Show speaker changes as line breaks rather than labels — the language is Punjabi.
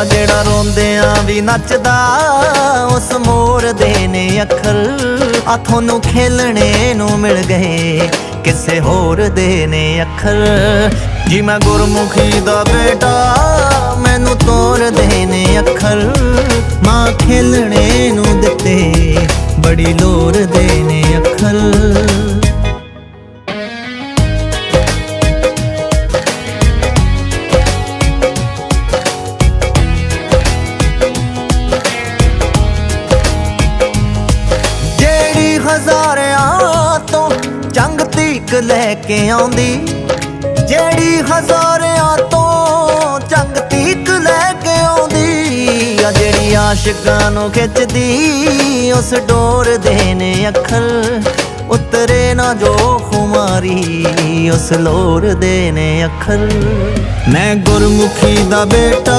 ਆ ਜਿਹੜਾ ਰੋਂਦਿਆਂ ਵੀ ਨੱਚਦਾ, ਉਸ ਮੋਰ ਦੇ ਨੇ ਅੱਖਰ। ਆ ਤੁਹਾਨੂੰ ਖੇਲਣੇ ਨੂੰ ਮਿਲ ਗਏ, ਕਿਸੇ ਹੋਰ ਦੇ ਨੇ ਅੱਖਰ। ਜੀ ਮੈਂ ਗੁਰਮੁਖੀ ਦਾ ਬੇਟਾ, ਮੈਨੂੰ ਤੋਰ ਦੇ ਨੇ ਅੱਖਰ। ਮਾਂ ਖੇਲਣੇ ਨੂੰ ਦਿੱਤੇ, ਬੜੀ ਲੋਰ ਦੇ ਨੇ ਅੱਖਰ। ਤੀਕ ਲੈ ਕੇ ਆਉਂਦੀ, ਜਿਹੜੀ ਹਜ਼ਾਰਿਆਂ ਤੋਂ ਚੰਗ ਤੀਕ ਲੈ ਕੇ ਆਉਂਦੀ। ਆ ਜਿਹੜੀ ਆਸ਼ਿਕਾਂ ਨੂੰ ਖਿੱਚਦੀ, ਉਸ ਡੋਰ ਦੇ ਨੇ ਅੱਖਰ, ਉਤਰੇ ਨਾ ਜੋ ਖੁਮਾਰੀ, ਉਸ ਲੋਰ ਦੇ ਨੇ ਅੱਖਰ। ਮੈਂ ਗੁਰਮੁਖੀ ਦਾ ਬੇਟਾ